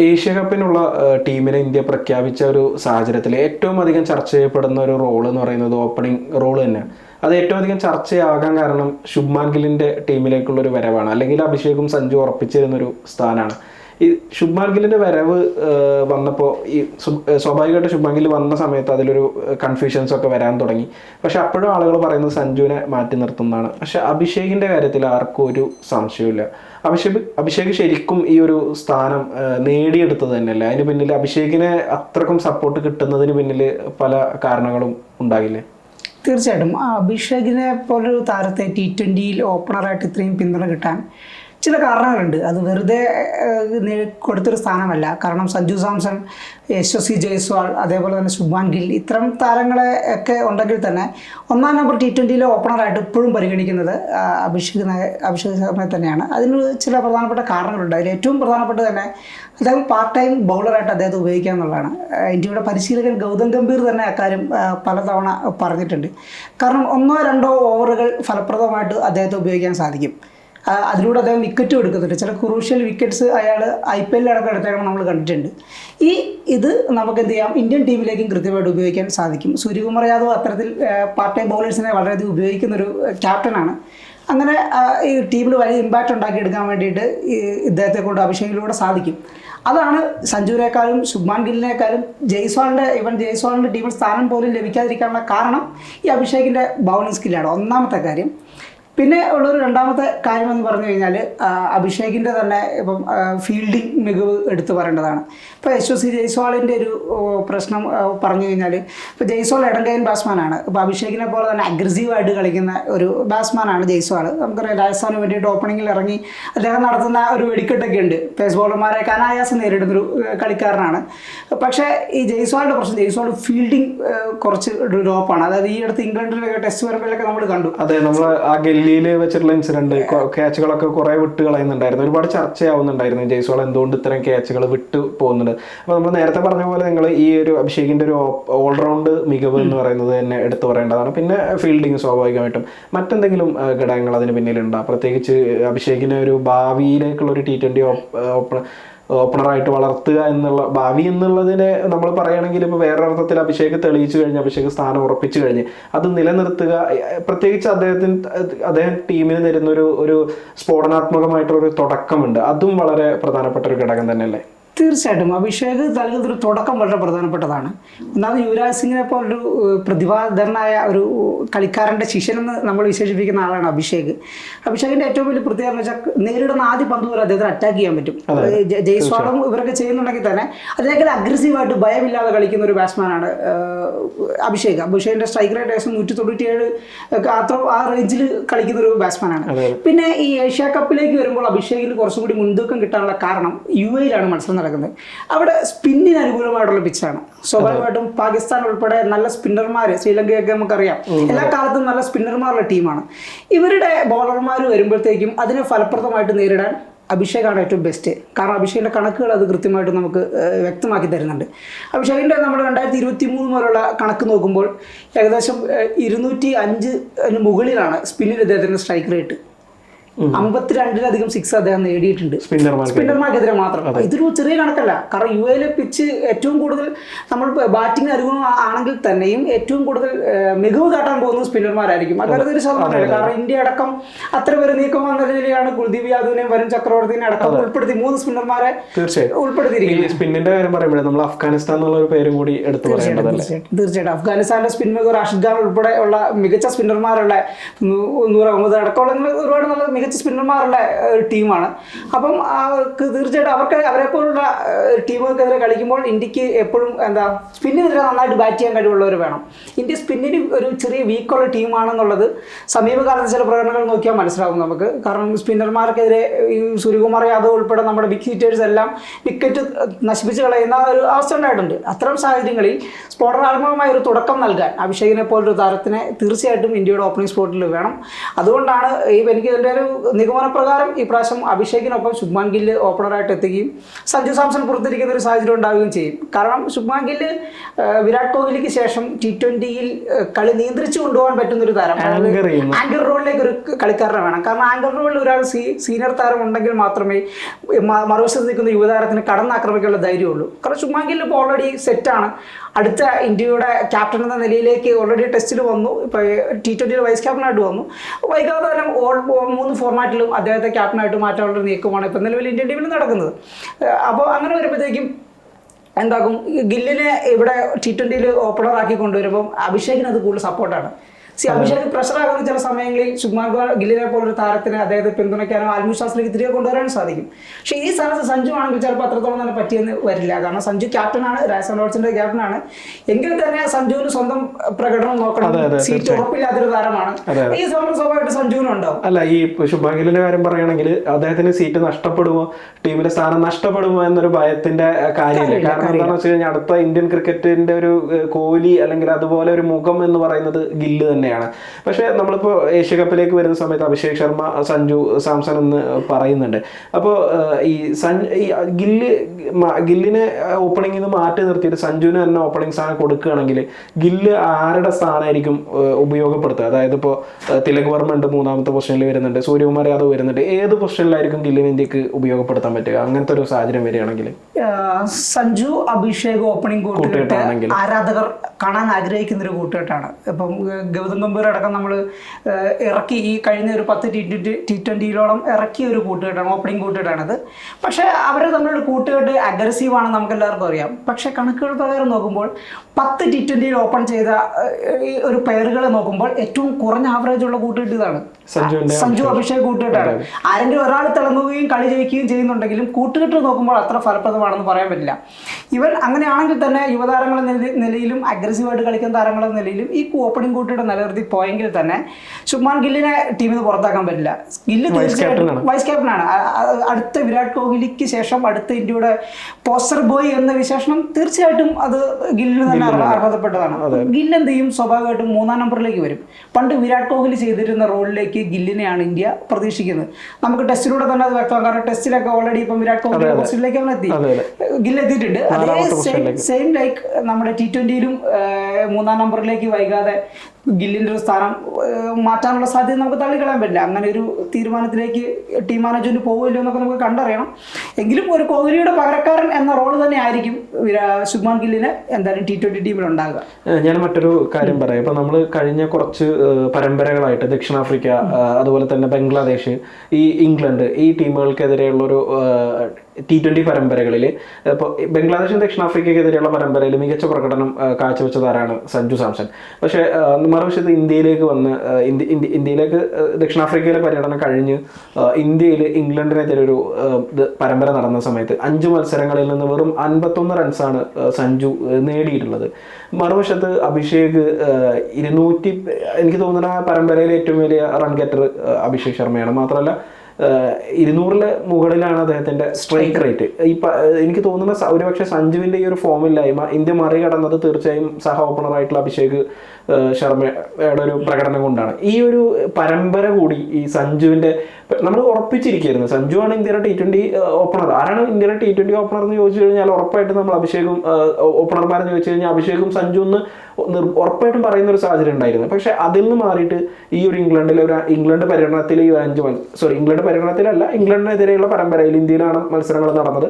Asia കപ്പിനുള്ള ടീമിനെ India പ്രഖ്യാപിച്ച ഒരു സാഹചര്യത്തിൽ ഏറ്റവും അധികം ചർച്ച ചെയ്യപ്പെടുന്ന ഒരു റോൾ എന്ന് പറയുന്നത് ഓപ്പണിംഗ് റോൾ തന്നെയാണ് അത് ഏറ്റവും അധികം ചർച്ചയാകാൻ കാരണം ശുഭ്മാൻ ഗില്ലിന്റെ ടീമിലേക്കുള്ള ഒരു വരവാണ്. അല്ലെങ്കിൽ അഭിഷേകും സഞ്ജു ഉറപ്പിച്ചിരുന്നൊരു സ്ഥാനമാണ്. ഈ ശുഭ്മാൻ ഗില്ലിന്റെ വരവ് വന്നപ്പോ വന്നപ്പോൾ ഈ സ്വാഭാവികമായിട്ട് ശുഭ്മാൻ വന്ന സമയത്ത് അതിലൊരു കൺഫ്യൂഷൻസ് ഒക്കെ വരാൻ തുടങ്ങി. പക്ഷെ അപ്പോഴും ആളുകൾ പറയുന്നത് സഞ്ജുവിനെ മാറ്റി നിർത്തുന്നതാണ്. പക്ഷെ അഭിഷേകിന്റെ കാര്യത്തിൽ ആർക്കും ഒരു സംശയമില്ല അഭിഷേക് അഭിഷേക് ശരിക്കും ഈ ഒരു സ്ഥാനം നേടിയെടുത്തത് തന്നെയല്ല? അതിന് പിന്നിൽ അഭിഷേകിനെ അത്രക്കും സപ്പോർട്ട് കിട്ടുന്നതിന് പിന്നിൽ പല കാരണങ്ങളും ഉണ്ടാകില്ലേ? തീർച്ചയായിട്ടും. അഭിഷേകിനെ പോലൊരു താരത്തെ ടി ട്വന്റിയിൽ ഓപ്പണറായിട്ട് ഇത്രയും പിന്തുണ കിട്ടാൻ ചില കാരണങ്ങളുണ്ട്. അത് വെറുതെ കൊടുത്തൊരു സ്ഥാനമല്ല. കാരണം സഞ്ജു സാംസൺ യശസ്വി ജയ്സ്വാൾ അതേപോലെ തന്നെ ശുഭ്മാൻ ഗിൽ ഇത്തരം താരങ്ങളെ ഒക്കെ ഉണ്ടെങ്കിൽ തന്നെ ഒന്നാം നമ്പർ ടി ട്വന്റിയിലെ ഓപ്പണറായിട്ട് ഇപ്പോഴും പരിഗണിക്കുന്നത് അഭിഷേക് അഭിഷേക് ശർമ്മയെ തന്നെയാണ്. അതിന് ചില പ്രധാനപ്പെട്ട കാരണങ്ങളുണ്ട്. അതിൽ ഏറ്റവും പ്രധാനപ്പെട്ട തന്നെ അദ്ദേഹം പാർട്ട് ടൈം ബൗളറായിട്ട് അദ്ദേഹത്തെ ഉപയോഗിക്കുക എന്നുള്ളതാണ്. ഇന്ത്യയുടെ പരിശീലകൻ ഗൗതം ഗംഭീർ തന്നെ അക്കാര്യം പലതവണ പറഞ്ഞിട്ടുണ്ട്. കാരണം ഒന്നോ രണ്ടോ ഓവറുകൾ ഫലപ്രദമായിട്ട് അദ്ദേഹത്തെ ഉപയോഗിക്കാൻ സാധിക്കും. അതിലൂടെ അദ്ദേഹം വിക്കറ്റും എടുക്കുന്നുണ്ട്. ചില ക്രൂഷ്യൽ വിക്കറ്റ്സ് അയാൾ ഐ പി എല്ലിലടക്കം എടുത്തേക്കണം നമ്മൾ കണ്ടിട്ടുണ്ട്. ഈ ഇത് നമുക്ക് എന്ത് ചെയ്യാം? ഇന്ത്യൻ ടീമിലേക്കും കൃത്യമായിട്ട് ഉപയോഗിക്കാൻ സാധിക്കും. സൂര്യകുമാർ യാദവ് അത്തരത്തിൽ പാർട്ട് ടൈം ബൗളേഴ്സിനെ വളരെയധികം ഉപയോഗിക്കുന്ന ഒരു ക്യാപ്റ്റനാണ് അങ്ങനെ ഈ ടീമിൽ വലിയ ഇമ്പാക്റ്റ് ഉണ്ടാക്കിയെടുക്കാൻ വേണ്ടിയിട്ട് ഇദ്ദേഹത്തെ കൊണ്ട് അഭിഷേകിലൂടെ സാധിക്കും. അതാണ് സഞ്ജുവിനേക്കാളും ശുഭ്മാൻ ഗില്ലിനേക്കാളും ജയ്സ്വാളിന്റെ ഇവൻ ജയ്സ്വാളിന്റെ ടീമിൽ സ്ഥാനം പോലും ലഭിക്കാതിരിക്കാനുള്ള കാരണം ഈ അഭിഷേകിന്റെ ബൗളിംഗ് സ്കില്ലാണ് ഒന്നാമത്തെ കാര്യം പിന്നെ ഉള്ളൊരു രണ്ടാമത്തെ കാര്യം എന്ന് പറഞ്ഞു കഴിഞ്ഞാൽ അഭിഷേകിന്റെ തന്നെ ഇപ്പം ഫീൽഡിംഗ് മികവ് എടുത്തു പറയേണ്ടതാണ്. ഇപ്പോൾ യശസ്വി ജയ്സ്വാളിന്റെ ഒരു പ്രശ്നം പറഞ്ഞു കഴിഞ്ഞാൽ ഇപ്പോൾ ജയ്സ്വാൾ ഇടങ്കയൻ ബാറ്റ്സ്മാനാണ്. ഇപ്പോൾ അഭിഷേകിനെ പോലെ തന്നെ അഗ്രസീവായിട്ട് കളിക്കുന്ന ഒരു ബാറ്റ്സ്മാനാണ് ജയ്സ്വാൾ നമുക്കറിയാം രാജസ്ഥാന് വേണ്ടിയിട്ട് ഓപ്പണിങ്ങിൽ ഇറങ്ങി അദ്ദേഹം നടത്തുന്ന ഒരു വെടിക്കെട്ടൊക്കെ ഉണ്ട്. പേസ് ബോളർമാരെ അനായാസം നേരിടുന്നൊരു കളിക്കാരനാണ്. പക്ഷേ ഈ ജയ്സ്വാളിന്റെ പ്രശ്നം ജയ്സ്വാൾ ഫീൽഡിംഗ് കുറച്ച് ഡ്രോപ്പാണ് അതായത് ഈ അടുത്ത് ഇംഗ്ലണ്ടിലൊക്കെ ടെസ്റ്റ് വരുമ്പോഴൊക്കെ നമ്മൾ കണ്ടു. അതെ നമ്മൾ ആ ഗല്ലിയിൽ വെച്ചിട്ടുള്ള ഇൻസിഡന്റ് ക്യാച്ചുകളൊക്കെ കുറെ വിട്ട് കളയുന്നുണ്ടായിരുന്നു. ഒരുപാട് ചർച്ചയാവുന്നുണ്ടായിരുന്നു ജയ്സോൾ എന്തുകൊണ്ട് ഇത്തരം ക്യാച്ചുകൾ വിട്ട് പോകുന്നുണ്ട് അപ്പൊ നമ്മൾ നേരത്തെ പറഞ്ഞ പോലെ നിങ്ങൾ ഈ ഒരു അഭിഷേകിന്റെ ഒരു ഓൾറൗണ്ട് മികവ് എന്ന് പറയുന്നത് തന്നെ എടുത്തു പറയേണ്ടതാണ്. പിന്നെ ഫീൽഡിങ് സ്വാഭാവികമായിട്ടും. മറ്റെന്തെങ്കിലും ഘടകങ്ങൾ അതിന് പിന്നിലുണ്ടോ? പ്രത്യേകിച്ച് അഭിഷേകിനെ ഒരു ഭാവിയിലേക്കുള്ള ഒരു ടി ട്വന്റി ഓപ്പൺ ഓപ്പണറായിട്ട് വളർത്തുക എന്നുള്ള ഭാവി എന്നുള്ളതിനെ നമ്മൾ പറയുകയാണെങ്കിൽ ഇപ്പോൾ വേറെ അർത്ഥത്തിൽ അഭിഷേക് തെളിയിച്ചു കഴിഞ്ഞ് അഭിഷേക് സ്ഥാനം ഉറപ്പിച്ചു കഴിഞ്ഞ് അത് നിലനിർത്തുക പ്രത്യേകിച്ച് അദ്ദേഹത്തിന് അദ്ദേഹം ടീമിന് തരുന്നൊരു ഒരു സ്ഫോടനാത്മകമായിട്ടുള്ളൊരു തുടക്കമുണ്ട്. അതും വളരെ പ്രധാനപ്പെട്ട ഒരു ഘടകം തന്നെയല്ലേ? തീർച്ചയായിട്ടും അഭിഷേക് നൽകുന്ന ഒരു തുടക്കം വളരെ പ്രധാനപ്പെട്ടതാണ്. ഒന്നാമത് യുവരാജ് സിംഗിനെ പോലൊരു പ്രതിഭാധരനായ ഒരു കളിക്കാരന്റെ ശിഷ്യനെന്ന് നമ്മൾ വിശേഷിപ്പിക്കുന്ന ആളാണ് അഭിഷേക്. അഭിഷേകിന്റെ ഏറ്റവും വലിയ പ്രത്യേകത എന്ന് വെച്ചാൽ നേരിടുന്ന ആദ്യ പന്ത് പോലെ അദ്ദേഹത്തിന് അറ്റാക്ക് ചെയ്യാൻ പറ്റും. ജയ്സ്വാളും ഇവരൊക്കെ ചെയ്യുന്നുണ്ടെങ്കിൽ തന്നെ അതിനേക്കാൾ അഗ്രസീവായിട്ട് ഭയമില്ലാതെ കളിക്കുന്ന ഒരു ബാറ്റ്സ്മാനാണ് അഭിഷേക്. അഭിഷേകിന്റെ സ്ട്രൈക്ക് റേറ്റ് ഏകദേശം നൂറ്റി തൊണ്ണൂറ്റിയേഴ് അത്ര ആ റേഞ്ചിൽ കളിക്കുന്ന ഒരു ബാറ്റ്സ്മാനാണ് പിന്നെ ഈ ഏഷ്യ കപ്പിലേക്ക് വരുമ്പോൾ അഭിഷേകിന് കുറച്ചുകൂടി മുൻതൂക്കം കിട്ടാനുള്ള കാരണം യു എയിലാണ് മത്സരം നടക്കുന്നത്. അവിടെ സ്പിന്നിന് അനുകൂലമായിട്ടുള്ള പിച്ചാണ് സ്വാഭാവികമായിട്ടും പാകിസ്ഥാൻ ഉൾപ്പെടെ നല്ല സ്പിന്നർമാർ ശ്രീലങ്കയൊക്കെ നമുക്കറിയാം. എല്ലാ കാലത്തും നല്ല സ്പിന്നർമാരുള്ള ടീമാണ്. ഇവരുടെ ബോളർമാർ വരുമ്പോഴത്തേക്കും അതിനെ ഫലപ്രദമായിട്ട് നേരിടാൻ അഭിഷേകാണ് ഏറ്റവും ബെസ്റ്റ് കാരണം അഭിഷേകിന്റെ കണക്കുകൾ അത് കൃത്യമായിട്ട് നമുക്ക് വ്യക്തമാക്കി തരുന്നുണ്ട്. അഭിഷേകിന്റെ നമ്മൾ രണ്ടായിരത്തി ഇരുപത്തി മൂന്ന് മുതലുള്ള കണക്ക് നോക്കുമ്പോൾ ഏകദേശം ഇരുന്നൂറ്റി അഞ്ച് മുകളിലാണ് സ്പിന്നിൽ അദ്ദേഹത്തിന്റെ സ്ട്രൈക്ക് റേറ്റ് അമ്പത്തിരണ്ടിലധികം സിക്സ് അദ്ദേഹം നേടിയിട്ടുണ്ട്. സ്പിന്നർമാർക്ക് സ്പിന്നർമാർക്കെതിരെ മാത്രം. ഇതൊരു ചെറിയ കണക്കല്ല. കാരണം യു എയിലെ പിച്ച് ഏറ്റവും കൂടുതൽ നമ്മൾ ബാറ്റിംഗ് അനുകൂലം ആണെങ്കിൽ തന്നെയും ഏറ്റവും കൂടുതൽ മികവ് കാട്ടാൻ പോകുന്നത് സ്പിന്നർമാരായിരിക്കും. അതായത് ഒരു ശതമാനമല്ല. കാരണം ഇന്ത്യ അടക്കം അത്ര പേര് നീക്കം വന്ന നിലയിലാണ് കുൽദീപ് യാദവിനെയും വരുൺ ചക്രവർത്തിനെ അടക്കം ഉൾപ്പെടുത്തി മൂന്ന് സ്പിന്നർമാരെ തീർച്ചയായും. ഉൾപ്പെടുത്തിയിരിക്കുന്നത്. സ്പിന്നിന്റെ കാര്യം പറയുമ്പോൾ നമ്മൾ അഫ്ഗാനിസ്ഥാൻ എന്നുള്ള ഒരു പേരും കൂടി എടുത്തു തീർച്ചയായിട്ടും അഫ്ഗാനിസ്ഥാന്റെ സ്പിൻ മികവ് റാഷിദ് ഖാൻ ഉൾപ്പെടെ ഉള്ള മികച്ച സ്പിന്നർമാരുള്ള നൂറ് അഹമ്മദ് അടക്കമുള്ള ഒരുപാട് നല്ല മികച്ച സ്പിന്നർമാരുള്ള ഒരു ടീമാണ്. അപ്പം അവർക്ക് തീർച്ചയായിട്ടും അവർക്ക് അവരെ പോലുള്ള ടീമുകൾക്കെതിരെ കളിക്കുമ്പോൾ ഇന്ത്യയ്ക്ക് എപ്പോഴും എന്താ സ്പിന്നിനെതിരെ നന്നായിട്ട് ബാറ്റ് ചെയ്യാൻ കഴിവുള്ളവർ വേണം. ഇന്ത്യ സ്പിന്നിന് ഒരു ചെറിയ വീക്കുള്ള ടീമാണെന്നുള്ളത് സമീപകാലത്ത് ചില പ്രകടനങ്ങൾ നോക്കിയാൽ മനസ്സിലാവും നമുക്ക്. കാരണം സ്പിന്നർമാർക്കെതിരെ ഈ സൂര്യകുമാർ യാദവ് ഉൾപ്പെടെ നമ്മുടെ ബിഗ് ഹീറ്റേഴ്സ് എല്ലാം വിക്കറ്റ് നശിപ്പിച്ച് കളയുന്ന ഒരു അവസ്ഥ ഉണ്ടായിട്ടുണ്ട്. അത്തരം സാഹചര്യങ്ങളിൽ സ്ഫോടനാത്മകമായ ഒരു തുടക്കം നൽകാൻ അഭിഷേകിനെ പോലൊരു താരത്തിനെ തീർച്ചയായിട്ടും ഇന്ത്യയുടെ ഓപ്പണിംഗ് സ്പോട്ടിൽ വേണം. അതുകൊണ്ടാണ് ഈ എനിക്ക് ഇതിന്റെ ഒരു നിഗമനപ്രകാരം ഈ പ്രാവശ്യം അഭിഷേകിനൊപ്പം ശുഭ്മാൻ ഗില്ല് ഓപ്പണറായിട്ട് എത്തുകയും സഞ്ജു സാംസൺ പുറത്തിരിക്കുന്ന ഒരു സാഹചര്യം ഉണ്ടാവുകയും ചെയ്യും. കാരണം ശുഭ്മാൻ ഗില്ല് വിരാട് കോഹ്ലിക്ക് ശേഷം ടി ട്വന്റിയിൽ കളി നിയന്ത്രിച്ചു കൊണ്ടുപോകാൻ പറ്റുന്ന ഒരു താരം ആങ്കർ റോളിലേക്ക് ഒരു കളിക്കാരനെ വേണം. കാരണം ആങ്കർ റോളിൽ ഒരാൾ സീനിയർ താരം ഉണ്ടെങ്കിൽ മാത്രമേ മറുവശത്ത് നിൽക്കുന്ന യുവതാരത്തിന് കടന്നാക്രമിക്കാനുള്ള ധൈര്യമുള്ളൂ. കാരണം ശുഭ്മാൻ ഗില്ല് ഇപ്പോൾ ഓൾറെഡി സെറ്റാണ് അടുത്ത ഇന്ത്യയുടെ ക്യാപ്റ്റൻ എന്ന നിലയിലേക്ക് ഓൾറെഡി ടെസ്റ്റിൽ വന്നു. ഇപ്പോൾ ടി ട്വന്റിയിൽ വൈസ് ക്യാപ്റ്റനായിട്ട് വന്നു. വൈകാതെ തന്നെ മൂന്ന് ഫോർമാറ്റിലും അദ്ദേഹത്തെ ക്യാപ്റ്റനായിട്ട് മാറ്റാനുള്ള നീക്കമാണ് ഇപ്പം നിലവിൽ ഇന്ത്യൻ ടീമിൽ നടക്കുന്നത്. അപ്പോൾ അങ്ങനെ വരുമ്പോഴത്തേക്കും എന്താക്കും ഗില്ലിനെ ഇവിടെ ടി ട്വന്റിയിൽ ഓപ്പണർ ആക്കി കൊണ്ടുവരുമ്പോൾ അഭിഷേകിന് അത് കൂടുതൽ സപ്പോർട്ടാണ് സി അഭിഷേക് പ്രഷർ ആകുന്ന ചില സമയങ്ങളിൽ ശുഭ്മാൻ ഗില്ലിനെ പോലൊരു താരത്തിന് അദ്ദേഹത്തെ പിന്തുണയ്ക്കാനോ ആത്മവിശ്വാസത്തിലേക്ക് തിരികെ കൊണ്ടുവരാനും സാധിക്കും. പക്ഷെ ഈ സ്ഥലത്ത് സഞ്ജു ആണെങ്കിൽ ചിലപ്പോൾ അത്രത്തോളം തന്നെ പറ്റിയെന്ന് വരില്ല. കാരണം സഞ്ജു ക്യാപ്റ്റനാണ് രാജസ്ഥാൻ റോയൽസിന്റെ ക്യാപ്റ്റനാണ് എങ്കിൽ തന്നെ സഞ്ജുവിന് സ്വന്തം പ്രകടനം നോക്കണം സീറ്റ്. ഉറപ്പില്ലാത്തൊരു താരമാണ്. ഈ സമയം സ്വാഭാവികമായിട്ട് സഞ്ജുവിനും ഉണ്ടാവും. അല്ല ഈ ശുഭാങ്കിലിന്റെ കാര്യം പറയുകയാണെങ്കിൽ അദ്ദേഹത്തിന് സീറ്റ് നഷ്ടപ്പെടുമോ ടീമിലെ സ്ഥാനം നഷ്ടപ്പെടുമോ എന്നൊരു ഭയത്തിന്റെ കാര്യമില്ല. കാരണം എന്താണെന്ന് വെച്ച് കഴിഞ്ഞാൽ അടുത്ത ഇന്ത്യൻ ക്രിക്കറ്റിന്റെ ഒരു കോഹ്ലി അല്ലെങ്കിൽ അതുപോലെ ഒരു മുഖം എന്ന് പറയുന്നത് ഗില്ല് തന്നെയാണ്. പക്ഷേ നമ്മളിപ്പോൾ ഏഷ്യ കപ്പിലേക്ക് വരുന്ന സമയത്ത് അഭിഷേക് ശർമ്മ സഞ്ജു സാംസൺ എന്ന് പറയുന്നുണ്ട്. അപ്പോൾ ഈ സഞ്ജു ഈ ഗില്ല് ഗില്ലിനെ ഓപ്പണിംഗിൽ നിന്ന് മാറ്റി നിർത്തിയിട്ട് സഞ്ജുവിന് തന്നെ ഓപ്പണിംഗ് സ്ഥാനം കൊടുക്കുകയാണെങ്കിൽ ഗില്ല് ആരുടെ സ്ഥാനമായിരിക്കും ഉപയോഗപ്പെടുത്തുക? അതായത് ഇപ്പോൾ തിലക് വർമ്മ ഉണ്ട് മൂന്നാമത്തെ പൊസിഷനിൽ വരുന്നുണ്ട് സൂര്യകുമാർ യാദവ് വരുന്നുണ്ട്. ഏത് പൊസിഷനിലായിരിക്കും ഗില്ലിന് ഇന്ത്യയ്ക്ക് ഉപയോഗപ്പെടുത്താൻ പറ്റുക? അങ്ങനത്തെ ഒരു സാഹചര്യം വരികയാണെങ്കിൽ. സഞ്ജു അഭിഷേക് ഓപ്പണിംഗ് കൂട്ടുകെട്ട് കൂട്ടുകെട്ടാണെങ്കിൽ. ആരാധകർ കാണാൻ ആഗ്രഹിക്കുന്ന ഒരു കൂട്ടുകെട്ടാണ്. ഇപ്പം ഗൗതം ഗംഭീർ അടക്കം നമ്മൾ ഇറക്കി ഈ കഴിഞ്ഞ ഒരു പത്ത് ടി ട്വന്റി ടി ട്വന്റിയിലോളം ഇറക്കിയ ഒരു കൂട്ടുകെട്ടാണ് ഓപ്പണിംഗ് കൂട്ടുകെട്ടാണിത്. പക്ഷേ അവർ തമ്മിലുള്ള കൂട്ടുകെട്ട് അഗ്രസീവ് ആണെന്ന് നമുക്ക് എല്ലാവർക്കും അറിയാം. പക്ഷേ കണക്കുകൾ പ്രകാരം നോക്കുമ്പോൾ പത്ത് ടി ട്വന്റിയിൽ ഓപ്പൺ ചെയ്ത ഈ ഒരു പെയറുകളെ നോക്കുമ്പോൾ ഏറ്റവും കുറഞ്ഞ ആവറേജ് ഉള്ള കൂട്ടുകെട്ട് ഇതാണ്. സഞ്ജു അഭിഷേക് കൂട്ടുകെട്ടാണ്. ആരെങ്കിലും ഒരാൾ തിളങ്ങുകയും കളി ജയിക്കുകയും ചെയ്യുന്നുണ്ടെങ്കിലും കൂട്ടുകെട്ട് നോക്കുമ്പോൾ അത്ര ഫലപ്രദമാണെന്ന് പറയാൻ പറ്റില്ല. ഇവൻ അങ്ങനെയാണെങ്കിൽ തന്നെ യുവതാരങ്ങളെ നിലയിലും അഗ്രസീവായിട്ട് കളിക്കുന്ന താരങ്ങളെന്ന നിലയിലും ഈ ഓപ്പണിംഗ് കൂട്ടുകെട്ട് നിലനിർത്തി പോയെങ്കിൽ തന്നെ ശുഭ്മാൻ ഗില്ലിനെ ടീമിൽ നിന്ന് പുറത്താക്കാൻ പറ്റില്ല. ഗില്ല് തീർച്ചയായിട്ടും വൈസ് ക്യാപ്റ്റനാണ് ആ- ആ- അടുത്ത വിരാട് കോഹ്ലിക്ക് ശേഷം അടുത്ത ഇന്ത്യയുടെ പോസ്റ്റർ ബോയ് എന്ന വിശേഷണം തീർച്ചയായിട്ടും അത് ഗില്ലിന് തന്നെ അർഹതപ്പെട്ടതാണ്. ഗില്ല് എന്ത് ചെയ്യും? സ്വാഭാവികമായിട്ടും മൂന്നാം നമ്പറിലേക്ക് വരും. പണ്ട് വിരാട് കോഹ്ലി ചെയ്തിരുന്ന റോളിലേക്ക് ഗില്ലിനെയാണ് ഇന്ത്യ പ്രതീക്ഷിക്കുന്നത്. നമുക്ക് ടെസ്റ്റിലൂടെ തന്നെ അത് വ്യക്തമാണ് കാരണം ടെസ്റ്റിലൊക്കെ ഓൾറെഡി ഇപ്പം വിരാട് കോഹ്ലി പോസ്റ്റിലേക്ക് അവൻ എത്തി. ഗില്ല് എത്തിയിട്ടുണ്ട്. അതേ സെയിം സെയിം ലൈക്ക് നമ്മുടെ ടി ട്വന്റിയിലും മൂന്നാം നമ്പറിലേക്ക് വൈകാതെ ഗില്ലിന്റെ ഒരു സ്ഥാനം മാറ്റാനുള്ള സാധ്യത നമുക്ക് തള്ളിക്കളയാൻ പറ്റില്ല. അങ്ങനെ ഒരു തീരുമാനത്തിലേക്ക് ടീം മാനേജ്മെന്റ് പോകുമല്ലോ എന്നൊക്കെ നമുക്ക് കണ്ടറിയണം. എങ്കിലും ഒരു കോഹ്ലിയുടെ പകരക്കാരൻ എന്ന റോൾ തന്നെ ആയിരിക്കും ശുഭ്മാൻ ഗില്ലിന് എന്തായാലും ടി ട്വന്റി ടീമിൽ ഉണ്ടാകുക ഞാൻ മറ്റൊരു കാര്യം പറയാം. ഇപ്പൊ നമ്മൾ കഴിഞ്ഞ കുറച്ച് പരമ്പരകളായിട്ട് ദക്ഷിണാഫ്രിക്ക അതുപോലെ തന്നെ ബംഗ്ലാദേശ് ഈ ഇംഗ്ലണ്ട് ഈ ടീമുകൾക്കെതിരെയുള്ള ഒരു ടി ട്വന്റി പരമ്പരകളിൽ ഇപ്പോൾ ബംഗ്ലാദേശും ദക്ഷിണാഫ്രിക്കയ്ക്കെതിരെയുള്ള പരമ്പരയിൽ മികച്ച പ്രകടനം കാഴ്ചവെച്ചതാരാണ് സഞ്ജു സാംസൺ. പക്ഷേ മറുവശത്ത് ഇന്ത്യയിലേക്ക് വന്ന് ഇന്ത്യ ഇന്ത്യ- ഇന്ത്യയിലേക്ക് ദക്ഷിണാഫ്രിക്കയിലെ പര്യടനം കഴിഞ്ഞ് ഇന്ത്യയിൽ ഇംഗ്ലണ്ടിനെതിരെ ഒരു പരമ്പര നടന്ന സമയത്ത് അഞ്ച് മത്സരങ്ങളിൽ നിന്ന് വെറും അൻപത്തൊന്ന് റൺസാണ് സഞ്ജു നേടിയിട്ടുള്ളത്. മറുവശത്ത് അഭിഷേക് ഇരുന്നൂറ്റി എനിക്ക് തോന്നുന്ന ആ പരമ്പരയിലെ ഏറ്റവും വലിയ റൺ ഗെറ്റർ അഭിഷേക് ശർമ്മയാണ്. മാത്രമല്ല ഏഹ് ഇരുന്നൂറിൽ മുകളിലാണ് അദ്ദേഹത്തിന്റെ സ്ട്രൈക്ക് റേറ്റ് ഈ എനിക്ക് തോന്നുന്ന ഒരുപക്ഷെ സഞ്ജുവിന്റെ ഈ ഒരു ഫോമില്ലായ്മ ഇന്ത്യ മറികടന്നത് തീർച്ചയായും സഹ ഓപ്പണർ ആയിട്ടുള്ള അഭിഷേക് ശർമ്മയുടെ ഒരു പ്രകടനം കൊണ്ടാണ്. ഈ ഒരു പരമ്പര കൂടി ഈ സഞ്ജുവിന്റെ നമ്മൾ ഉറപ്പിച്ചിരിക്കുന്നു സഞ്ജു ആണ് ഇന്ത്യയുടെ ടി ട്വന്റി ഓപ്പണർ ആരാണ് ഇന്ത്യയുടെ ടി ട്വന്റി ഓപ്പണർ എന്ന് ചോദിച്ചു കഴിഞ്ഞാൽ ഉറപ്പായിട്ടും നമ്മൾ അഭിഷേകും ഓപ്പണർമാരെന്ന് ചോദിച്ചു കഴിഞ്ഞാൽ അഭിഷേകും സഞ്ജു എന്ന് ഉറപ്പായിട്ടും പറയുന്ന ഒരു സാഹചര്യം ഉണ്ടായിരുന്നു. പക്ഷെ അതിൽ നിന്ന് മാറിയിട്ട് ഈ ഒരു ഇംഗ്ലണ്ടിലെ ഒരു ഇംഗ്ലണ്ട് പര്യടനത്തിൽ ഈ അഞ്ച് സോറി ഇംഗ്ലണ്ട് പര്യടനത്തിലല്ല ഇംഗ്ലണ്ടിനെതിരെയുള്ള പരമ്പരയിൽ ഇന്ത്യയിലാണ് മത്സരങ്ങൾ നടന്നത്.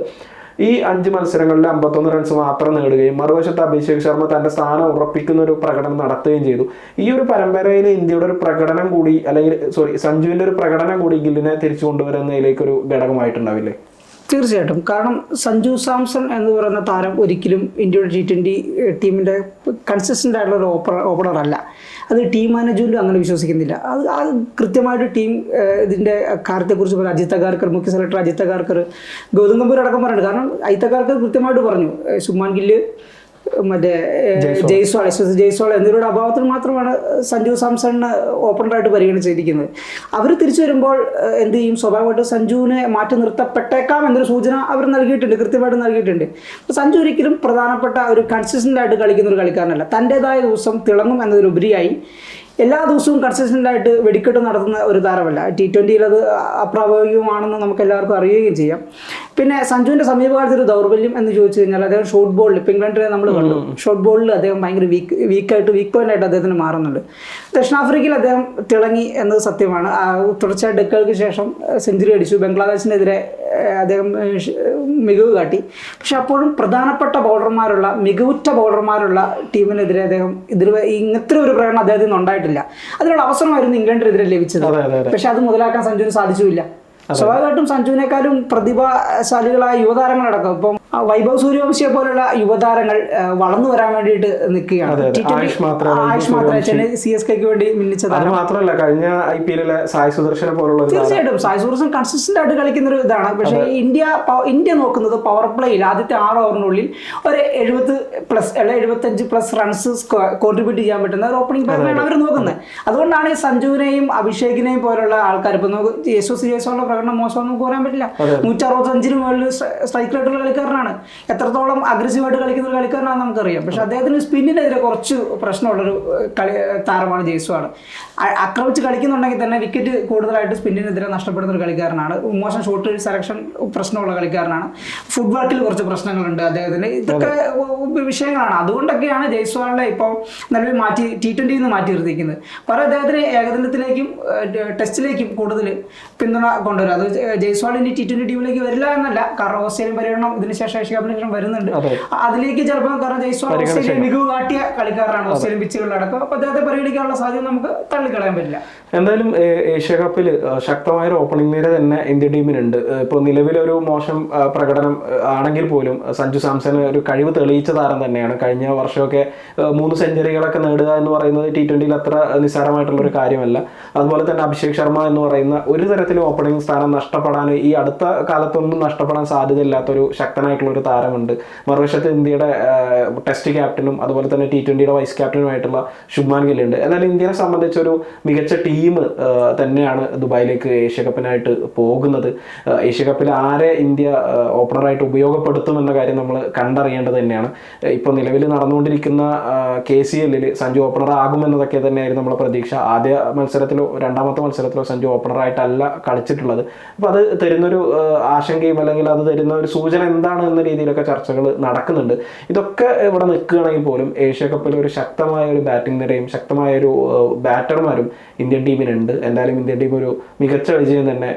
ഈ അഞ്ച് മത്സരങ്ങളിൽ അമ്പത്തൊന്ന് റൺസ് മാത്രം നേടുകയും മറുവശത്ത് അഭിഷേക് ശർമ്മ തന്റെ സ്ഥാനം ഉറപ്പിക്കുന്ന ഒരു പ്രകടനം നടത്തുകയും ചെയ്തു. ഈ ഒരു പരമ്പരയിൽ ഇന്ത്യയുടെ ഒരു പ്രകടനം കൂടി അല്ലെങ്കിൽ സോറി സഞ്ജുവിന്റെ ഒരു പ്രകടനം കൂടി ഗില്ലിനെ തിരിച്ചു കൊണ്ടുവരുന്നതിലേക്ക് ഒരു ഘടകമായിട്ടുണ്ടാവില്ലേ? തീർച്ചയായിട്ടും. കാരണം സഞ്ജു സാംസൺ എന്ന് പറയുന്ന താരം ഒരിക്കലും ഇന്ത്യയുടെ ടി ട്വന്റി ടീമിന്റെ കൺസിസ്റ്റന്റ് ആയിട്ടുള്ള ഒരു ഓപ്പണർ ഓപ്പണർ അല്ല. അത് ടീം മാനേജ്മെന്റും അങ്ങനെ വിശ്വസിക്കുന്നില്ല. അത് അത് കൃത്യമായിട്ട് ടീം ഇതിന്റെ കാര്യത്തെക്കുറിച്ച് പറഞ്ഞു അജിത് അഗാർക്കർ മുഖ്യ സെലക്ടർ അജിത് അഗാർക്കർ ഗൗതം ഗംഭീർ അടക്കം പറഞ്ഞിട്ടുണ്ട്. കാരണം അജിത് അഗാർക്കർ കൃത്യമായിട്ട് പറഞ്ഞു. ശുമാൻ ഗില്ല് മറ്റേ ജയ്സോൾ എസ് എസ് എന്നിവരുടെ അഭാവത്തിൽ മാത്രമാണ് സഞ്ജു സാംസണിന് ഓപ്പണറായിട്ട് പരിഗണിച്ചിരിക്കുന്നത് അവർ തിരിച്ചു വരുമ്പോൾ എന്ത് ചെയ്യും? സ്വാഭാവികമായിട്ടും സഞ്ജുവിനെ മാറ്റി നിർത്തപ്പെട്ടേക്കാം എന്നൊരു സൂചന അവർ നൽകിയിട്ടുണ്ട് കൃത്യമായിട്ട് നൽകിയിട്ടുണ്ട്. അപ്പോൾ സഞ്ജു ഒരിക്കലും പ്രധാനപ്പെട്ട ഒരു കൺസിസ്റ്റന്റ് ആയിട്ട് കളിക്കുന്ന ഒരു കളിക്കാരനല്ല. തന്റെതായ ദിവസം തിളങ്ങും എന്നതിലുപരിയായി എല്ലാ ദിവസവും കൺസിസ്റ്റന്റ് ആയിട്ട് വെടിക്കെട്ട് നടത്തുന്ന ഒരു താരമല്ല. ടി ട്വന്റിയിൽ അത് അപ്രായോഗികമാണെന്ന് നമുക്ക് എല്ലാവർക്കും അറിയുകയും ചെയ്യാം. പിന്നെ സഞ്ജുവിന്റെ സമീപകാലത്ത് ഒരു ദൗർബല്യം എന്ന് ചോദിച്ചു കഴിഞ്ഞാൽ അദ്ദേഹം ഷോർട്ട് ബോളിൽ ഇപ്പം ഇംഗ്ലണ്ടിനെ നമ്മൾ കണ്ടു. ഷോർട്ട് ബോളിൽ അദ്ദേഹം ഭയങ്കര വീക്ക് വീക്കായിട്ട് വീക്ക് പോയിന്റ് ആയിട്ട് അദ്ദേഹത്തിന് മാറുന്നുണ്ട്. ദക്ഷിണാഫ്രിക്കയിൽ അദ്ദേഹം തിളങ്ങി എന്നത് സത്യമാണ്. തുടർച്ചയായ ഡെക്കുകൾക്ക് ശേഷം സെഞ്ചുറി അടിച്ചു. ബംഗ്ലാദേശിനെതിരെ അദ്ദേഹം മികവ് കാട്ടി. പക്ഷെ അപ്പോഴും പ്രധാനപ്പെട്ട ബൗളർമാരുള്ള മികവുറ്റ ബൗളർമാരുള്ള ടീമിനെതിരെ അദ്ദേഹം ഇതിൽ ഇങ്ങനത്തെ ഒരു പ്രകടനം അദ്ദേഹത്തിന് ഉണ്ടായിട്ടില്ല. അതിനുള്ള അവസരമായിരുന്നു ഇംഗ്ലണ്ടിനെതിരെ ലഭിച്ചത്. പക്ഷെ അത് മുതലാക്കാൻ സഞ്ജുവിന് സാധിച്ചില്ല സ്വാഭാവികമായിട്ടും സഞ്ജുവിനേക്കാളും പ്രതിഭാശാലികളായ യുവതാരങ്ങളടക്കം. ഇപ്പം വൈഭവ് സൂര്യവംശിയെ പോലുള്ള യുവതാരങ്ങൾ വളർന്നു വരാൻ വേണ്ടിയിട്ട് നിൽക്കുകയാണ്. അതെ, അതെ. T20 ആയുഷ് മാത്രം, ആയുഷ് മാത്രമേ ചെന്നൈ സി എസ് കെക്ക് വേണ്ടി മിന്നിച്ചതാണ് മാത്രമല്ല കഴിഞ്ഞ ഐ പി എല്ലിലെ സായി സുദർശനെ പോലുള്ള തീർച്ചയായിട്ടും. സായ് സുദർശൻ കൺസിസ്റ്റന്റ് ആയിട്ട് കളിക്കുന്ന ഒരു ഇതാണ്. പക്ഷേ ഇന്ത്യ ഇന്ത്യ നോക്കുന്നത് പവർ പ്ലേയിൽ ആദ്യത്തെ ആറ് ഓവറിനുള്ളിൽ ഒരു എഴുപത് പ്ലസ് അല്ലെ എഴുപത്തഞ്ച് പ്ലസ് റൺസ് കോൺട്രിബ്യൂട്ട് ചെയ്യാൻ പറ്റുന്ന ഒരു ഓപ്പണിംഗ് പ്ലെയറാണ് അവർ നോക്കുന്നത്. അതുകൊണ്ടാണ് ഈ സഞ്ജുവിനെയും അഭിഷേകിനെയും പോലുള്ള ആൾക്കാർ ഇപ്പൊ നമുക്ക് യശസ്വി ജയസ്വാളിന്റെ പ്രകടനം മോശം നമുക്ക് പറയാൻ പറ്റില്ല. നൂറ്റി അറുപത്തഞ്ചിന് മുകളിൽ സ്ട്രൈക്ക് റേറ്റുള്ള കളിക്കാരനാണ് എത്രത്തോളം അഗ്രസീവായിട്ട് കളിക്കുന്ന ഒരു കളിക്കാരനാണെന്ന് നമുക്കറിയാം. പക്ഷെ അദ്ദേഹത്തിന് സ്പിന്നിനെതിരെ കുറച്ച് പ്രശ്നമുള്ളൊരു കളി താരമാണ് ജെയ്സുവാണ്. ആക്രമിച്ച് കളിക്കുന്നുണ്ടെങ്കിൽ തന്നെ വിക്കറ്റ് കൂടുതലായിട്ട് സ്പിന്നിനെതിരെ നഷ്ടപ്പെടുന്ന ഒരു കളിക്കാരനാണ്. മോശം ഷോട്ട് സെലക്ഷൻ പ്രശ്നമുള്ള കളിക്കാരനാണ്. ഫുഡ് വർക്കിൽ കുറച്ച് പ്രശ്നങ്ങളുണ്ട് അദ്ദേഹത്തിന്. ഇതൊക്കെ വിഷയങ്ങളാണ്. അതുകൊണ്ടൊക്കെയാണ് ജയ്സ്വാളിനെ ഇപ്പോൾ നിലവിൽ മാറ്റി ടി ട്വന്റിയിൽ നിന്ന് മാറ്റി നിർത്തിയിരിക്കുന്നത് കുറെ അദ്ദേഹത്തിന് ഏകദിനത്തിലേക്കും ടെസ്റ്റിലേക്കും കൂടുതൽ പിന്തുണ കൊണ്ടുവരും. അത് ജയ്സ്വാൾ ഇനി ടി ട്വന്റി ടീമിലേക്ക് വരില്ല എന്നല്ല. കാരണം ഓസ്ട്രേലിയൻ പര്യടനം ഇതിനുശേഷം ഏഷ്യ കപ്പിൽ ശേഷം വരുന്നുണ്ട് അതിലേക്ക് ചിലപ്പോൾ കാരണം ജയ്സ്വാൾ ഓസ്ട്രേലിയ മികവ് കാട്ടിയ കളിക്കാരനാണ് ഓസ്ട്രേലിയൻ പിച്ചുകളിലടക്കം അപ്പൊ അദ്ദേഹത്തെ പരിഗണിക്കാനുള്ള സാധ്യത നമുക്ക് തള്ളിക്കളയാൻ പറ്റില്ല. എന്തായാലും ഏഷ്യ കപ്പിൽ ശക്തമായ ഒരു ഓപ്പണിംഗ് നിര തന്നെ ഇന്ത്യൻ ടീമിനുണ്ട്. ഇപ്പോൾ നിലവിലൊരു മോശം പ്രകടനം ആണെങ്കിൽ പോലും സഞ്ജു സാംസൺ ഒരു കഴിവ് തെളിയിച്ച താരം തന്നെയാണ്. കഴിഞ്ഞ വർഷമൊക്കെ മൂന്ന് സെഞ്ചുറികളൊക്കെ നേടുക എന്ന് പറയുന്നത് ടി ട്വന്റിയിൽ അത്ര നിസ്സാരമായിട്ടുള്ള ഒരു കാര്യമല്ല. അതുപോലെ തന്നെ അഭിഷേക് ശർമ്മ എന്ന് പറയുന്ന ഒരു തരത്തിലും ഓപ്പണിംഗ് സ്ഥാനം നഷ്ടപ്പെടാൻ ഈ അടുത്ത കാലത്തൊന്നും നഷ്ടപ്പെടാൻ സാധ്യതയില്ലാത്തൊരു ശക്തനായിട്ടുള്ള ഒരു താരമുണ്ട്. മറുവശത്ത് ഇന്ത്യയുടെ ടെസ്റ്റ് ക്യാപ്റ്റനും അതുപോലെ തന്നെ ടി ട്വന്റിയുടെ വൈസ് ക്യാപ്റ്റനുമായിട്ടുള്ള ശുഭ്മാൻ ഗില്ലുണ്ട് എന്നാൽ ഇന്ത്യയെ സംബന്ധിച്ചൊരു മികച്ച ടീം തന്നെയാണ് ദുബായിലേക്ക് ഏഷ്യ കപ്പിനായിട്ട് പോകുന്നത്. ഏഷ്യ കപ്പിൽ ആരെ ഇന്ത്യ ഓപ്പണറായിട്ട് ഉപയോഗപ്പെടുത്തും എന്ന കാര്യം നമ്മൾ കണ്ടറിയേണ്ടത് തന്നെയാണ്. ഇപ്പോൾ നിലവിൽ നടന്നുകൊണ്ടിരിക്കുന്ന കെ സി എല്ലിൽ സഞ്ജു ഓപ്പണർ ആകുമെന്നതൊക്കെ തന്നെയായിരുന്നു നമ്മളെ പ്രതീക്ഷ. ആദ്യ മത്സരത്തിലോ രണ്ടാമത്തെ മത്സരത്തിലോ സഞ്ജു ഓപ്പണറായിട്ടല്ല കളിച്ചിട്ടുള്ളത്. അപ്പോൾ അത് തരുന്നൊരു ആശങ്കയും അല്ലെങ്കിൽ അത് തരുന്ന ഒരു സൂചന എന്താണ് എന്ന രീതിയിലൊക്കെ ചർച്ചകൾ നടക്കുന്നുണ്ട്. ഇതൊക്കെ ഇവിടെ നിൽക്കുകയാണെങ്കിൽ പോലും ഏഷ്യ കപ്പിൽ ഒരു ശക്തമായ ഒരു ബാറ്റിംഗ് നിരയും ശക്തമായ ഒരു ബാറ്റർമാരും ഇന്ത്യൻ ടീമിനുണ്ട്. എന്തായാലും ഇന്ത്യൻ ടീം ഒരു മികച്ച വിജയം തന്നെ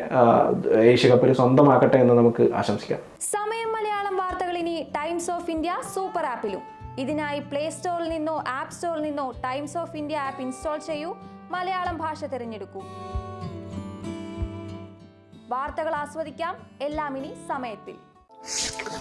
ഏഷ്യ കപ്പിൽ സ്വന്തമാക്കട്ടെ എന്ന് നമുക്ക് ആശംസിക്കാം. സമയം മലയാളം വാർത്തകൾ ഇനി ടൈംസ് ഓഫ് ഇന്ത്യ സൂപ്പർ ആപ്പിലും. ഇതിനായി പ്ലേ സ്റ്റോറിൽ നിന്നോ ആപ്പ് സ്റ്റോറിൽ നിന്നോ Times of India app install ചെയ്യൂ. മലയാളം ഭാഷ തിരഞ്ഞെടുക്കൂ. വാർത്തകൾ ആസ്വദിക്കാം. എല്ലാം ഇനി സമയത്തിൽ. you